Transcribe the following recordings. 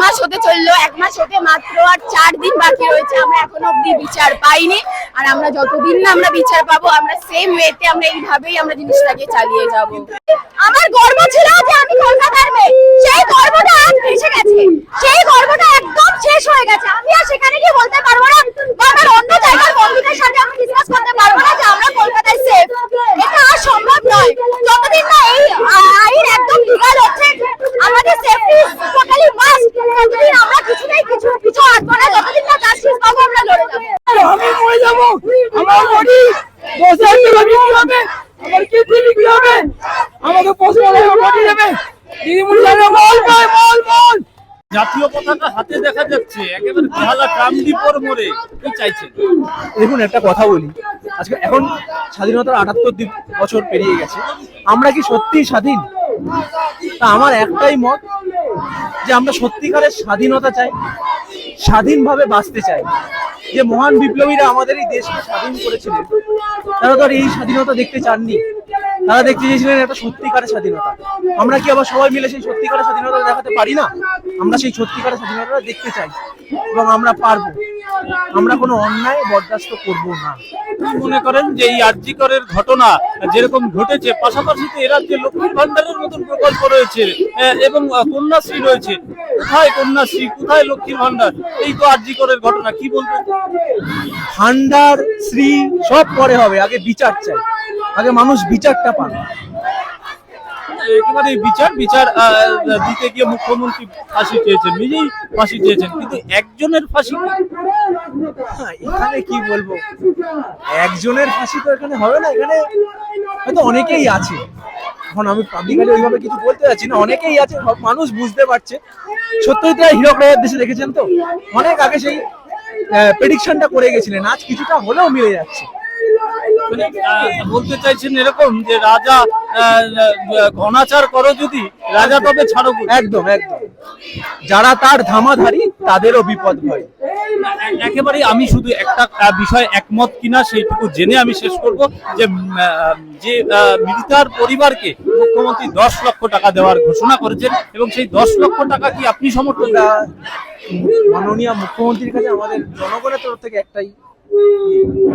মাস হতে চলল এক মাস হতে মাত্র আর চার দিন বাকি রয়েছে। আমরা এখনও অব্দি বিচার পাইনি আর আমরা যতদিন না আমরা বিচার পাবো, আমরা সেম ওয়েতে আমরা এইভাবেই আমরা জিনিসটাকে চালিয়ে যাব। আমার গর্ব ছিল যে আমি কলকাতার মেয়ে। সেই গর্বটা আজ ভেসে গেছে। সেই গর্বটা একদম শেষ হয়ে গেছে। আমি আর সেখানে গিয়ে বলতে পারব না। আমার অন্য জায়গার বন্ধুদের সাথে আমি ডিসকাস করতে পারব না যে আমরা কলকাতায় সেফ এটা আর সম্ভব নয়। যতদিন না এই আইন একদম লিগাল হচ্ছে, আমাদের সেফটি টোটালি মাস্ট ততদিন আমরা কিছুতেই কিছু কিছু আসব না। যতদিন না জাস্টিস পাবো, আমরা লড়ে যাব। আমি মরে যাব। আমার বডি টাকা বিক্রি হবে? আমার কিডনি বিক্রি হবে? আমাকে পশু বডি দেবে। যাবে জাতীয় পতাকা হাতে দেখা যাচ্ছে একেবারে বেহালা ট্রামডিপোর মোড়ে কি চাইছেন? দেখুন একটা কথা বলি। আজকে এখন স্বাধীনতার আটাত্তর বছর পেরিয়ে গেছে। আমরা কি সত্যি স্বাধীন? তা আমার একটাই মত যে আমরা সত্যিকারের স্বাধীনতা চাই স্বাধীনভাবে বাঁচতে চাই। যে মহান বিপ্লবীরা আমাদের এই দেশকে স্বাধীন করেছিলেন তারা তো আর এই স্বাধীনতা দেখতে চাননি। তারা দেখতে চেয়েছিলেন একটা সত্যিকারের স্বাধীনতা। আমরা কি আবার সবাই মিলে সেই সত্যিকারের স্বাধীনতা দেখাতে পারি না? আমরা সেই সত্যিকারের স্বাধীনতা দেখতে চাই এবং আমরা পারব। আমরা কোনো অন্যায় বরদাস্ত করব না। মনে করেন যে এই আর্যিকরের ঘটনা যেরকম ঘটেছে পাশাপাশি তো এ রাজ্যে লক্ষ্মীর ভান্ডারের মতন প্রকল্প রয়েছে এবং কন্যাশ্রী রয়েছে। কোথায় কন্যাশ্রী? কোথায় লক্ষ্মীর ভান্ডার? এই তো আর্যিকরের ঘটনা কি বলবেন? ভান্ডার শ্রী সব পরে হবে। আগে বিচার চাই। আগে মানুষ বিচারটা পান একেবারে বিচার বিচার দিতে গিয়ে মুখ্যমন্ত্রী ফাঁসি চেয়েছেন নিজেই ফাঁসি চেয়েছেন কিন্তু একজনের ফাঁসি হ্যাঁ, এখানে কি বলব? একজনের ফাঁসি তো এখানে হবে না এখানে হয়তো অনেকেই আছে। এখন আমি পাবলিকালি ওইভাবে কিছু বলতে যাচ্ছি না অনেকেই আছে সব মানুষ বুঝতে পারছে। সত্যজিৎ রায় হীরক রায়ের দেশে দেখেছেন তো? অনেক আগে সেই প্রেডিকশনটা করে গেছিলেন আজ কিছুটা হলেও মিলে যাচ্ছে। বলতে চাইছেন এরকম যে রাজা অনাচার করো যদি রাজা তবে ছাড়ো একদম একদম। যারা তার ধামাধারী তাদেরও বিপদ হয়। একেবারে আমি শুধু একটা বিষয় একমত কিনা সেইটুকু জেনে আমি শেষ করব যে যে মৃতার পরিবারকে মুখ্যমন্ত্রী দশ লক্ষ টাকা দেওয়ার ঘোষণা করেছেন এবং সেই দশ লক্ষ টাকা কি আপনি সমর্থন মাননীয় মুখ্যমন্ত্রীর কাছে আমাদের জনগণের তরফ থেকে একটাই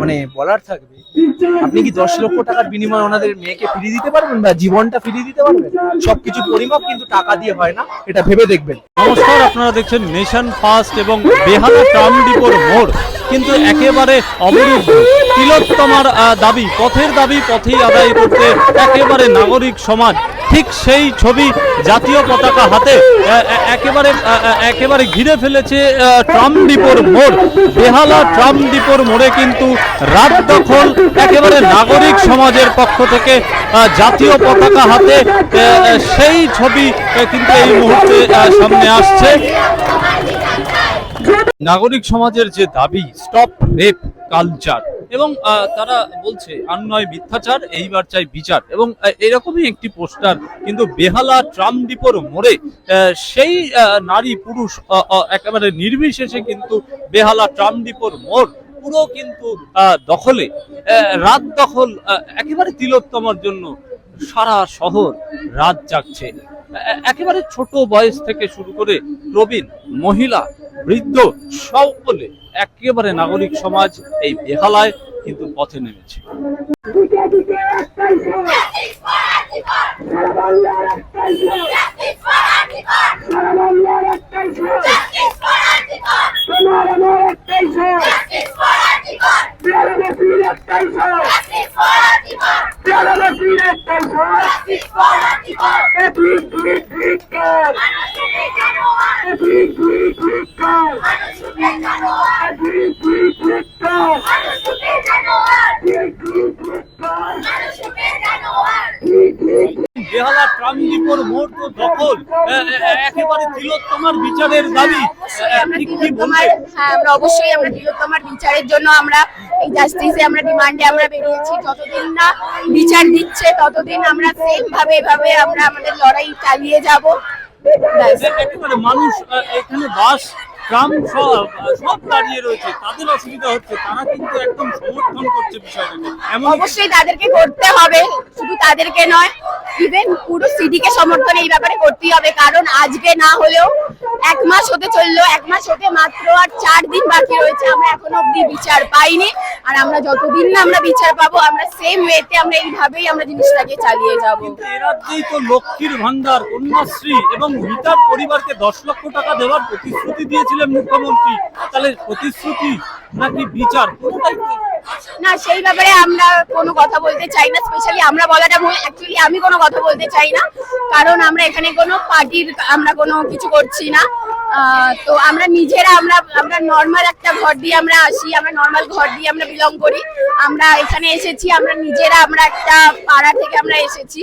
মানে বলার থাকবে। আপনি কি দশ লক্ষ টাকার বিনিময়ে ওনাদের মেয়েকে ফিরিয়ে দিতে পারবেন বা জীবনটা ফিরিয়ে দিতে পারবেন? সবকিছু পরিমাপ কিন্তু টাকা দিয়ে হয় না, এটা ভেবে দেখবেন। নমস্কার, আপনারা দেখছেন নেশন ফার্স্ট এবং বেহালা ট্রাম ডিপোর মোড়। কিন্তু একেবারে অবরুদ্ধ। তিলোত্তমার দাবি, পথের দাবি, পথেই আদায় করতে একেবারে নাগরিক সমাজ। ঠিক সেই ছবি জাতীয় পতাকা হাতে একেবারে একেবারে ঘিরে ফেলেছে ট্রাম ডিপোর মোড়। বেহালা ট্রাম ডিপোর মোড়ে কিন্তু রাত দখল একেবারে নাগরিক সমাজের পক্ষ থেকে জাতীয় পতাকা হাতে সেই ছবি কিন্তু এই মুহূর্তে সামনে আসছে। নাগরিক সমাজের যে দাবি স্টপ রেপ কালচার এবং তারা বলছে আর নয় মিথ্যাচার, এইবার চাই বিচার, এবং এরকমই একটি পোস্টার, কিন্তু বেহালা ট্রাম ডিপোর মোড়ে সেই নারী পুরুষ একেবারে নির্বিশেষে কিন্তু বেহালা ট্রাম ডিপোর মোড়, পুরো কিন্তু দখলে রাত দখল একেবারে তিলোত্তমার জন্য সারা শহর রাত জাগছে। একেবারে ছোট বয়স থেকে শুরু করে প্রবীণ, মহিলা, বৃদ্ধ সকলে একেবারে নাগরিক সমাজ এই বেহালায় কিন্তু পথে নেমেছে ট্রাম ডিপোর মোড় তো দখল এ- এ- একেবারে তিলোত্তমার বিচারের দাবি অবশ্যই আমরা ঠিক কি তিলোত্তমার বলবে হ্যাঁ আমরা অবশ্যই আমরা বৃহত্তমার বিচারের জন্য আমরা এই জাস্টিসে আমরা ডিমান্ডে আমরা বেরিয়েছি। যতদিন না বিচার দিচ্ছে ততদিন আমরা সেম ভাবে এভাবে আমরা আমাদের লড়াই চালিয়ে যাব। মানুষ এখানে বাস ট্রাম সব সব দাঁড়িয়ে রয়েছে তাদের অসুবিধা হচ্ছে তারা কিন্তু একদম সমর্থন করছে বিষয়টাকে এমন অবশ্যই তাদেরকে করতে হবে শুধু তাদেরকে নয় ইভেন পুরো সমর্থন এই ব্যাপারে করতেই হবে কারণ আজকে না হলেও এক মাস হতে চলল এক মাস হতে মাত্র আর চার দিন বাকি রয়েছে আমরা এখনও অব্দি বিচার পাইনি আর আমরা যতদিন না আমরা বিচার পাবো আমরা সেম ওয়েতে আমরা এইভাবেই আমরা জিনিসটাকে চালিয়ে যাব। এ রাজ্যেই তো লক্ষ্মীর ভান্ডার কন্যাশ্রী এবং মিতার পরিবারকে দশ লক্ষ টাকা দেওয়ার প্রতিশ্রুতি দিয়েছিলেন মুখ্যমন্ত্রী, তাহলে প্রতিশ্রুতি নাকি বিচার? না, সেই ব্যাপারে আমরা কোনো কথা বলতে চাই না স্পেশালি আমরা বলাটা ভুল। অ্যাকচুয়ালি আমি কোনো কথা বলতে চাই না, কারণ আমরা এখানে কোনো পার্টির, আমরা কোনো কিছু করছি না। তো আমরা নিজেরা, আমরা আমরা নর্মাল একটা ঘর দিয়ে আমরা আসি, আমরা নর্মাল ঘর দিয়ে আমরা বিলং করি। আমরা এখানে এসেছি, আমরা নিজেরা আমরা একটা পাড়া থেকে আমরা এসেছি।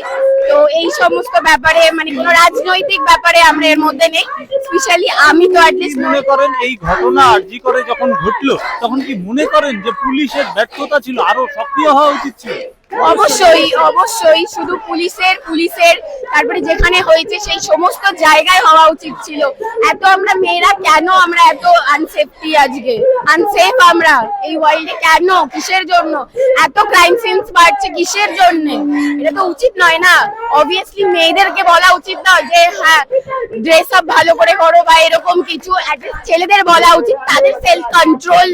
তো এই সমস্ত ব্যাপারে মানে কোনো রাজনৈতিক ব্যাপারে আমরা এর মধ্যে নেই। স্পেশালি আমি তো অ্যাটলিস্ট মনে করেন এই ঘটনা আরজি করে যখন ঘটলো, তখন কি মনে করেন যে পুলিশের ব্যর্থতা ছিল? আরও সক্রিয় হওয়া উচিত ছিল? অবশ্যই অবশ্যই। শুধু পুলিশের পুলিশের। তারপরে যেখানে হয়েছে, সেই সমস্ত জায়গায় হওয়া উচিত ছিল। এত আমরা মেয়েরা কেন আমরা এত আনসেফটি আজকে? আনসেফ আমরা? এই ওয়ার্ল্ডে কেন? কিসের জন্য? এত ক্রাইম সিনস বাড়ছে কিসের জন্য? এটা তো উচিত নয় না? অবভিয়াসলি মেয়েদেরকে বলা উচিত নয় যে হ্যাঁ ড্রেস আপ ভালো করে করো বা এরকম কিছু। ছেলেদের বলা উচিত, তাদের সেলফ কন্ট্রোল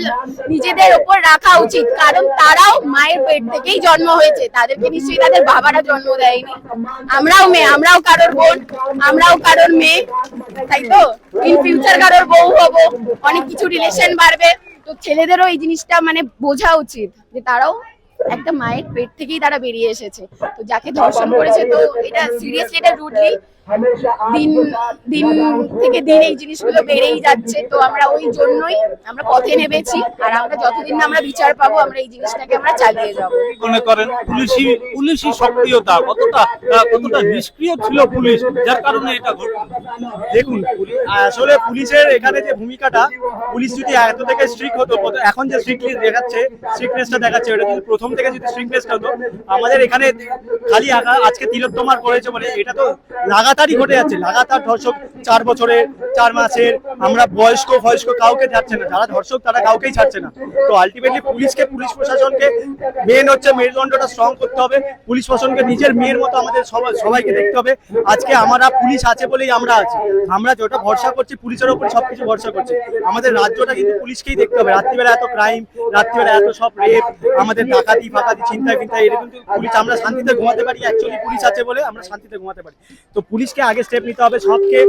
নিজেদের উপর রাখা উচিত। কারণ তারাও মায়ের পেট থেকেই জন্ম হয়েছে। তাদেরকে নিশ্চয়ই তাদের বাবারা জন্ম দেয়নি। আমরাও মেয়ে, আমরাও কারোর বোন, আমরাও কারোর মেয়ে, তাই তো? ইন ফিউচার কারোর বউ হব, অনেক কিছু রিলেশন বাড়বে। তো ছেলেদেরও এই জিনিসটা মানে বোঝা উচিত যে তারাও একটা মায়ের পেট থেকেই তারা বেরিয়ে এসেছে। তো যাকে ধর্ষণ করেছে, তো এটা সিরিয়াসলি এটা রুডলি দিন দিন থেকে দিন এই জিনিসগুলো বেড়েই যাচ্ছে তো আমরা ওই জন্যই আমরা পথে নেমেছি আর আমরা যতদিন আমরা বিচার পাবো আমরা এই জিনিসটাকে আমরা চালিয়ে যাব। মনে করেন? পুলিশি পুলিশি সক্রিয়তা কতটা কতটা নিষ্ক্রিয় ছিল পুলিশ? যার কারণে এটা ঘটলো। দেখুন আসলে পুলিশের এখানে যে ভূমিকাটা পুলিশ যদি এত থেকে স্ট্রিক্ট হতো এখন যে স্ট্রিক্টলি দেখাচ্ছে স্ট্রিক্টনেসটা দেখাচ্ছে ওটা যদি প্রথম থেকে যদি স্ট্রিক্টনেসটা হতো আমাদের এখানে খালি আজকে তিলোত্তমার করেছে বলে এটা তো লাগাতারই ঘটে যাচ্ছে লাগাতার ধর্ষক চার বছরের চার মাসের। আমরা বয়স্ক বয়স্ক কাউকে যাচ্ছে না। যারা ধর্ষক, তারা কাউকেই ছাড়ছে না। তো আলটিমেটলি পুলিশকে, পুলিশ প্রশাসনকে মেন হচ্ছে মেরুদণ্ডটা স্ট্রং করতে হবে। পুলিশ প্রশাসনকে নিজের মেয়ের মতো আমাদের সবাই, সবাইকে দেখতে হবে। আজকে আমরা পুলিশ আছে বলেই আমরা আছি। আমরা যেটা ভরসা করছি, পুলিশের উপর সবকিছু ভরসা করছি। আমাদের রাজ্যটা কিন্তু পুলিশকেই দেখতে হবে। রাত্রিবেলা এত ক্রাইম রাত্রিবেলা এত সব রেপ আমাদের ডাকাতি, ফাকাতি চিন্তায় ফিন্তায় এটা কিন্তু পুলিশ, আমরা শান্তিতে ঘুমাতে পারি। অ্যাকচুয়ালি পুলিশ আছে বলে আমরা শান্তিতে ঘুমাতে পারি। তো পুলিশকে আগে স্টেপ নিতে হবে, সবকে,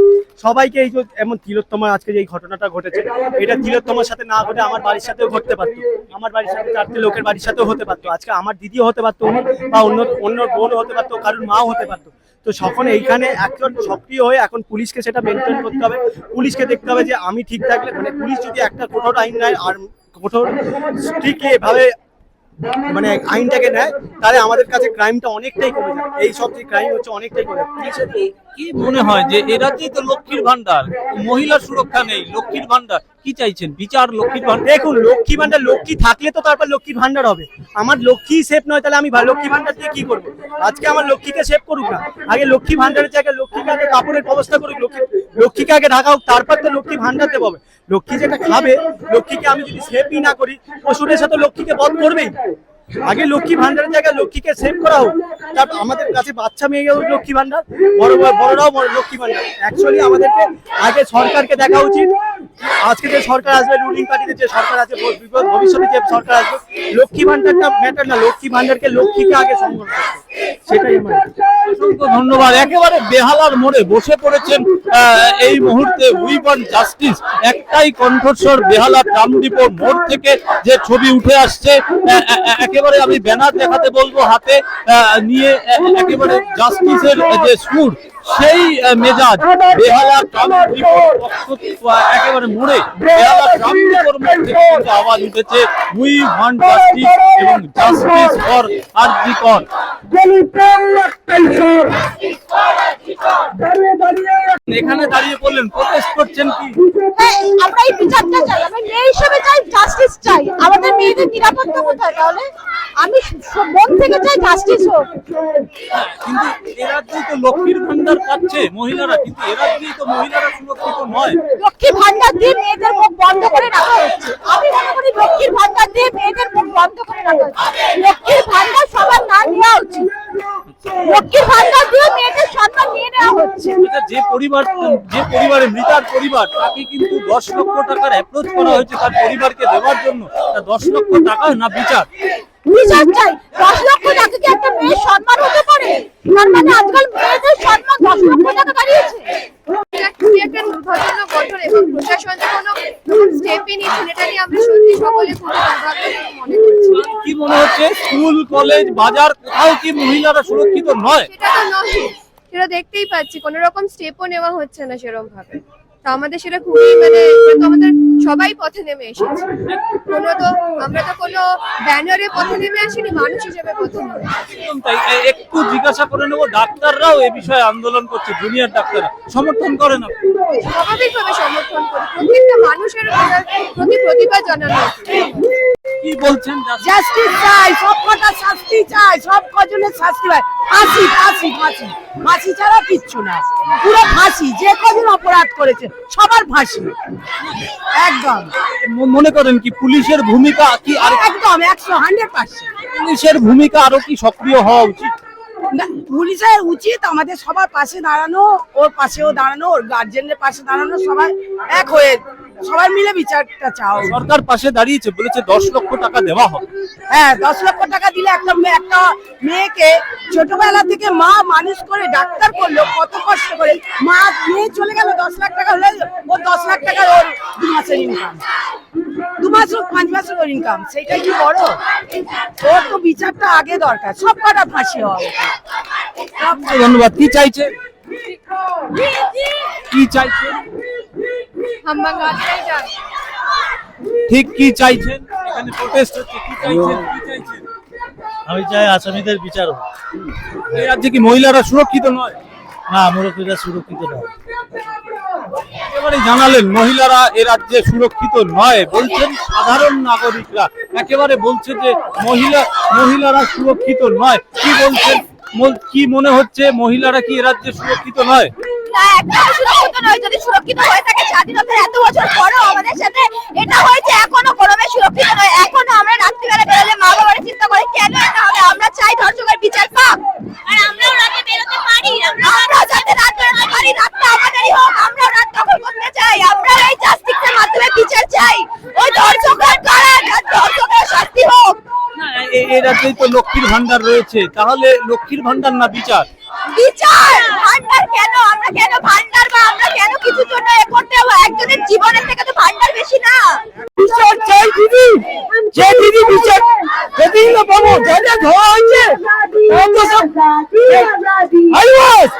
সবাইকে এই যে এমন তিলোত্তমা আজকে যে এই ঘটনাটা ঘটেছে, এটা তিলোত্তমার সাথে না ঘটে আমার বাড়ির সাথেও ঘটতে পারতো। আমার বাড়ির সাথে চারটে লোকের বাড়ির সাথেও হতে পারতো। আজকে আমার দিদিও হতে পারতো বা অন্য অন্য বোন হতে পারতো, কারোর মাও হতে পারতো। তো সকল এইখানে একজন সক্রিয় হয়ে এখন পুলিশকে সেটা মেনটেন করতে হবে। পুলিশকে দেখতে হবে যে আমি ঠিক থাকলে মানে পুলিশ যদি একটা কঠোর আইন নেয়, আর কঠোর স্ট্রিক্টলি এভাবে মানে আইনটাকে নেয় তাহলে আমাদের কাছে ক্রাইমটা অনেকটাই কমে যাবে। এই সব যে ক্রাইম হচ্ছে অনেকটাই কমে কি মনে হয় যে এ রাজ্যেই তো লক্ষ্মীর ভান্ডার মহিলা সুরক্ষা নেই লক্ষ্মীর ভান্ডার কি চাইছেন? বিচার লক্ষ্মীর ভান্ডার দেখুন লক্ষ্মী ভান্ডার লক্ষ্মী থাকলে তো তারপর লক্ষ্মীর ভান্ডার হবে। আমার লক্ষ্মী সেফ নয় তাহলে আমি লক্ষ্মী ভান্ডার দিয়ে কি করব? আজকে আমার লক্ষ্মীকে সেভ করুক না। আগে লক্ষ্মী ভান্ডারের জায়গায় লক্ষ্মীকে আগে কাপড়ের ব্যবস্থা করুক লক্ষ্মী লক্ষ্মীকে আগে ঢাকা হোক, তারপর তো লক্ষ্মী ভান্ডার দেবো লক্ষ্মী যেটা খাবে, লক্ষ্মীকে আমি যদি সেভই না করি পশুরের সাথে লক্ষ্মীকে বধ করবেই। আগে লক্ষ্মী ভান্ডারের জায়গায় লক্ষ্মীকে সেভ করা হোক। তারপর আমাদের কাছে বাচ্চা মেয়ে গেল লক্ষ্মী ভান্ডার। বড় বড় বড়রাও লক্ষ্মী ভান্ডার। অ্যাকচুয়ালি আমাদেরকে আগে সরকারকে দেখা উচিত। আজকে যে সরকার আসবে রুলিং পার্টিতে যে সরকার আছে ভবিষ্যতে যে সরকার আসবে, লক্ষ্মী ভান্ডারটা ম্যাটার না। লক্ষ্মী ভান্ডারকে লক্ষ্মীকে আগে করতে সেটাই আমার ধন্যবাদ। একেবারে বেহালার মোড়ে বসে পড়েছেন এই মুহূর্তে উই জাস্টিস একটাই কণ্ঠস্বর বেহালা ট্রামডিপোর মোড় থেকে যে ছবি উঠে আসছে। একেবারে আমি ব্যানার দেখাতে বলব হাতে নিয়ে একেবারে জাস্টিসের যে সুর সেই মেজাজ বেহালা একেবারে মোড়ে। বেহালা কিন্তু আওয়াজ উঠেছে। উই ওয়ান্ট জাস্টিস এবং জাস্টিস ফর আরজি কর। এখানে দাঁড়িয়ে বললেন প্রটেস্ট করছেন কি? হ্যাঁ, আমরা এই বিচারটা চাই। আমরা মেয়ে হিসেবে চাই জাস্টিস চাই। আমাদের মেয়েদের নিরাপত্তা কোথায় তাহলে? আমি মন থেকে চাই জাস্টিস হোক। কিন্তু এ রাজ্যেই তো লক্ষ্মীর ভান্ডার পাচ্ছে মহিলারা কিন্তু এ রাজ্যেই তো মহিলারা সুরক্ষিত নয়। লক্ষ্মী ভান্ডার দিয়ে মেয়েদের মুখ বন্ধ করে রাখা হচ্ছে। আমি মনে করি লক্ষ্মীর ভান্ডার দিয়ে মেয়েদের মুখ বন্ধ করে রাখা হচ্ছে। লক্ষ্মীর ভান্ডার সবার না নেওয়া উচিত। লক্ষ্মীর ভান্ডার দিয়ে মেয়েদের সম্মান নিয়ে নেওয়া হচ্ছে। আচ্ছা, যে পরিবার যে পরিবারে মৃতার পরিবার তাকে কিন্তু দশ লক্ষ টাকার অ্যাপ্রোচ করা হয়েছে তার পরিবারকে দেওয়ার জন্য। তা দশ লক্ষ টাকা না বিচার? বিচার চাই। দশ লক্ষ টাকা কি একটা মেয়ের সম্মান হতে পারে? তার মানে আজকাল মেয়েদের সম্মান দশ লক্ষ টাকা দাঁড়িয়েছে এটা খুবই একটা দুর্ভাগ্যজনক ঘটনা এবং প্রশাসন যে কোনো স্টেপই নিচ্ছেন এটা নিয়ে আমরা সত্যি সকলে খুবই দুর্ভাগ্যজনক মনে করছি কি মনে হচ্ছে স্কুল কলেজ বাজার কোথাও কি মহিলারা সুরক্ষিত নয়। সেটা তো নয়। সেটা দেখতেই পাচ্ছি। কোনো রকম স্টেপও নেওয়া হচ্ছে না সেরকম ভাবে তো আমাদের সেটা খুবই মানে তো আমাদের সবাই পথে নেমে এসেছি। কোনো তো আমরা তো কোনো ব্যানারে পথে নেমে আসিনি মানুষ হিসেবে পথে নেমে এসেছি। একদম তাই এ- একটু জিজ্ঞাসা করে নেব ডাক্তাররাও এ বিষয়ে আন্দোলন করছে জুনিয়র ডাক্তাররা। সমর্থন করেন আপনি? স্বাভাবিকভাবে সমর্থন করি। প্রত্যেকটা মানুষের প্রতি প্রতিভা জানানো উচিত। কি বলছেন? জাস্টিস চাই সব কটা শাস্তি চাই সব কজনের শাস্তি ফাঁসি ফাঁসি ফাঁসি। ফাঁসি ছাড়া কিচ্ছু না। পুরো ফাঁসি যে কজন অপরাধ করেছে সবার ফাঁসি। একদম। মনে করেন কি পুলিশের ভূমিকা কি আর একদম একশো হান্ড্রেড পার্সেন্ট। পুলিশের ভূমিকা আরও কি সক্রিয় হওয়া উচিত? পুলিশের উচিত আমাদের সবার পাশে দাঁড়ানো ওর পাশেও দাঁড়ানো ওর গার্জেনের পাশে দাঁড়ানো সবাই এক হয়ে সবাই মিলে বিচারটা চাও। সরকার পাশে দাঁড়িয়েছে বলেছে দশ লক্ষ টাকা দেওয়া হবে। হ্যাঁ দশ লক্ষ টাকা দিলে একটা একটা মেয়েকে ছোটবেলা থেকে মা মানুষ করে ডাক্তার করল কত কষ্ট করে। মা মেয়ে চলে গেল দশ লাখ টাকা হলে ও দশ লাখ টাকা ওর দু মাসের ইনকাম দু মাস হোক পাঁচ মাসের ওর ইনকাম সেটাই কি বড়? ওর তো বিচারটা আগে দরকার সব কটা ফাঁসি হওয়া ধন্যবাদ। কি চাইছে? কি চাইছে? ঠিক কি চাইছেন? এখানে হচ্ছে কি চাইছেন? কি চাইছেন? আমি চাই আসামিদের বিচার হোক। এই রাজ্যে কি মহিলারা সুরক্ষিত নয়? না মুরব্বীরা সুরক্ষিত নয়। একেবারে জানালেন মহিলারা এ রাজ্যে সুরক্ষিত নয় বলছেন সাধারণ নাগরিকরা। একেবারে বলছে যে মহিলা মহিলারা সুরক্ষিত নয়। কি বলছেন? কি মনে হচ্ছে মহিলারা কি এ রাজ্যে সুরক্ষিত নয়? সুরক্ষিত হয়ে থাকে এত বছর আমাদের সাথে এটা হয়েছে এখনও সুরক্ষিত আমরা চিন্তা কেন আমরা চাই বিচার হোক রাত করতে চাই আমরা এই বিচার চাই শাস্তি হোক তো লক্ষ্মীর ভান্ডার রয়েছে। তাহলে লক্ষ্মীর ভান্ডার না বিচার? বিচার! ভান্ডার কেন? আমরা কেন ভান্ডার বা আমরা কেন কিছুর জন্য এ করতে হবে একজনের জীবনের থেকে তো ভান্ডার বেশি না। বিচার চাই, দিদি। যে দিদি বিচার সেদিন তো পাবো যাদের ধোয়া হয়েছে আইওয়াস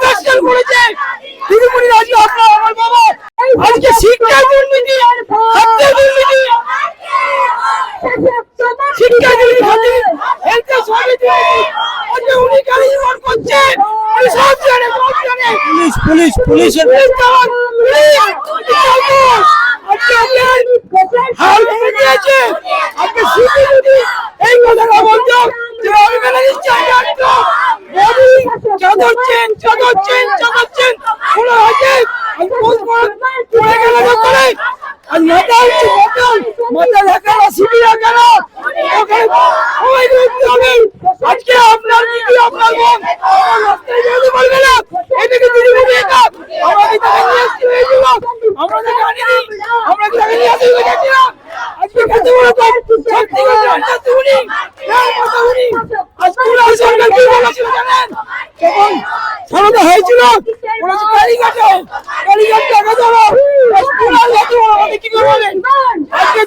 কাছে করেছে দিদিমণি আজকে আপনার আমার বাবা আজকে শিক্ষা দুর্নীতি খাদ্য দুর্নীতি শিক্ষা দুর্নীতি খাদ্য সবই আজকে উনি করছেন উনি সব জানে সব জানে। পুলিশ পুলিশ পুলিশের পুলিশ চালান পুলিশ চালান আজকে আপনার হাল ভেঙে দিয়েছে আজকে সিপি যদি এই কথাটা বলতো যে আমি মেনে নিচ্ছি আমি ডাক্তার মোদি চাদরছেন চাদরছেন চাদরছেন কোনো আছে আজ পোস্ট পড়ে গেল করে আজ মাথা হচ্ছে মাথা মাথা দেখা না সিপি দেখা না ওখানে সবাই দেখতে হবে আজকে আপনার দিদি আপনার বোন আমার রাস্তায় বেরোতে পারবে না এদিকে দিদি বলে এটা আমরা কি তাকে নিয়ে আসতে হয়েছিল আমরা তাকে আনিনি আমরা কি তাকে নিয়ে আসতে হয়েছিল আজকে কত বড় কম শক্তি করতে আনতে তুমি মাথা উনি আজকে পুরো সরকার কি বলেছিল জানেন যখন সরকার হয়েছিল। কালীঘাটে। কালীঘাট টাকা দেবো আমাদের আজকে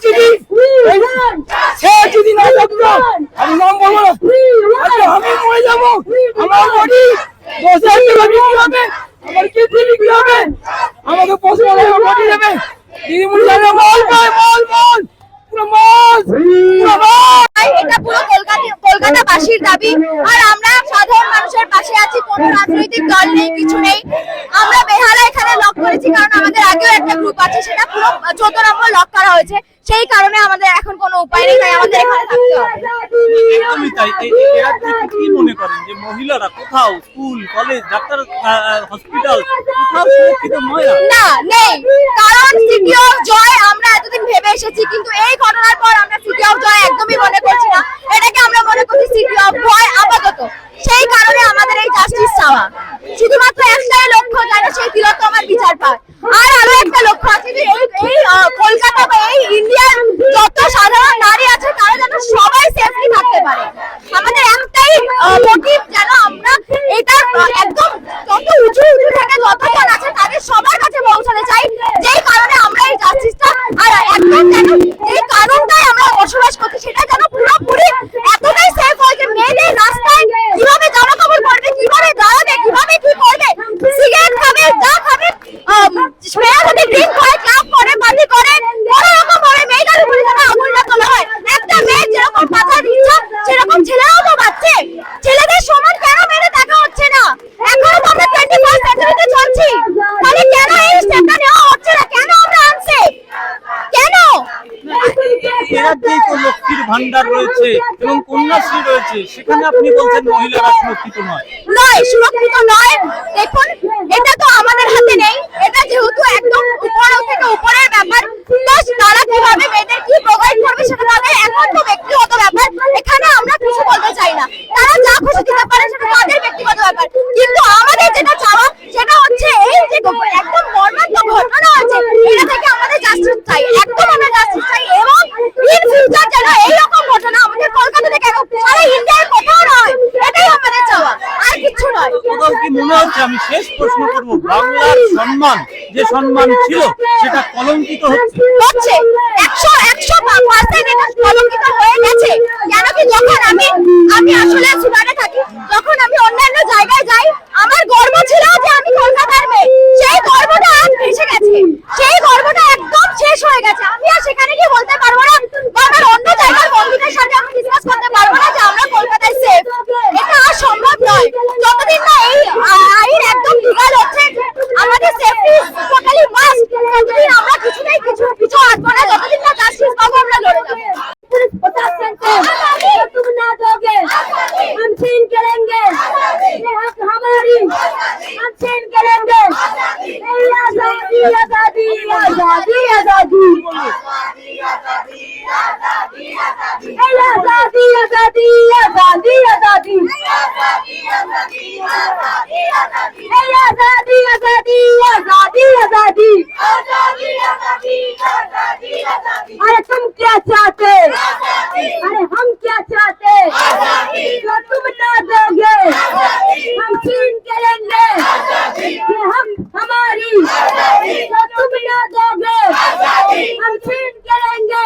যদি নাম বলব আমি মরে যাব। আমার বডি দশ হাজার টাকা আমাকে পশু বডি দেবে। দিদিমণি জানে মল মল মল এটা পুরো কলকাতা কলকাতাবাসীর দাবি। আর আমরা সাধারণ মানুষের পাশে আছি কোনো রাজনৈতিক দল নেই কিছু নেই। আমরা বেহালা এখানে লক করেছি কারণ আমাদের আগেও একটা গ্রুপ আছে সেটা পুরো চোদ্দ নম্বর লক করা হয়েছে। সেই কারণে আমাদের এখন কোনো উপায় নেই তাই আমাদের এখানে থাকতে হবে। একদমই তাই এরা কি মনে করেন যে মহিলারা কোথাও স্কুল কলেজ ডাক্তার হসপিটাল কোথাও সুরক্ষিত নয়? না নেই। কারণ সিটি অফ জয় আমরা এতদিন ভেবে এসেছি কিন্তু এই ঘটনার পর আমরা সিটি অফ জয় একদমই মনে করছি না। এটাকে আমরা মনে করছি সিটি অফ ভয় আপাতত। সেই কারণে আমাদের এই জাস্টিস চাওয়া। শুধুমাত্র একটাই লক্ষ্য যেন সেই তিলোত্তমার বিচার পায়। আর আরও একটা লক্ষ্য আছে যে এই এই কলকাতা বা এই ইন্ডিয়ার যত সাধারণ নারী আছে তারা যেন সবাই সেফলি থাকতে পারে আমাদের একটাই মোটিভ যেন আমরা এটা আহ, একদম যত উঁচু উঁচু থেকে যতজন আছে তাদের সবার কাছে পৌঁছাতে চাই যেই কারণে আমরা এই জাস্টিসটা আর একদম যেন এই কারণটাই আমরা বসবাস করছি সেটা যেন পুরোপুরি এতটাই সেফ হয় যে মেয়েদের রাস্তায় কীভাবে জামা কাপড় পরবে কীভাবে দাঁড়াবে কীভাবে কি করবে সিগারেট খাবে যা খাবে মেয়েরা যদি ড্রিঙ্ক করে ক্লাব করে পার্টি করে কোনো রকম ভাবে মেয়েদের উপরে যেন আঙুল না তোলা হয় একটা মেয়ে যেরকম বাঁচার ইচ্ছা সেরকম ছেলেরাও তো বাচ্চে ছেলেদের সমান কেন মেয়েদের দেখা হচ্ছে না এখনও তো আমরা টোয়েন্টি ফার্স্ট সেঞ্চুরিতে চলছি তাহলে কেন এই স্টেপটা নেওয়া হচ্ছে না কেন আমরা আনছে কেন এরা যে তো লক্ষ্মীর ভান্ডার রয়েছে এবং কন্যাশ্রী রয়েছে। সেখানে আপনি বলছেন মহিলারা সুরক্ষিত নয়। নয়, সুরক্ষিত নয়। দেখুন, এটা তো আমাদের হাতে নেই। এটা যেহেতু একদম উপর থেকে উপরের ব্যাপার তো তারা কীভাবে মেয়েদের কি প্রোভাইড করবে সেটা তাদের একান্ত ব্যক্তিগত ব্যাপার। এখানে আমরা কিছু বলতে চাই না। তারা যা খুশি দিতে পারে সেটা তাদের ব্যক্তিগত ব্যাপার। কিন্তু আমাদের যেটা চাওয়া, সেটা হচ্ছে এই যে একদম মর্মান্তিক ঘটনা হয়েছে এটা থেকে আমাদের জাস্টিস চাই। একদম আমরা জাস্টিস চাই এবং ইন ফিউচার যেন এইরকম ঘটনা আমাদের কলকাতাতে কেন সারা ইন্ডিয়ার কোথাও নয় এটাই আমাদের চাওয়া আর কিছু নয় কোথাও কি মনে হচ্ছে আমি শেষ প্রশ্ন করব। বাংলার সম্মান, যে সম্মান ছিল, সেটা কলঙ্কিত হচ্ছে। হচ্ছে। একশো একশো পার্সেন্ট এটা কলঙ্কিত হয়ে গেছে। কেন কি যখন আমি আমি আসলে সুদানে থাকি যখন আমি অন্যান্য জায়গায় যাই आज़ादी आज़ादी आज़ादी आज़ादी आज़ादी आज़ादी आज़ादी आज़ादी अरे तुम क्या चाहते? अरे हम क्या चाहते? जो तुम ना दोगे, हम छीन के लेंगे। हम हमारी। जो तुम ना दोगे, हम छीन के लेंगे।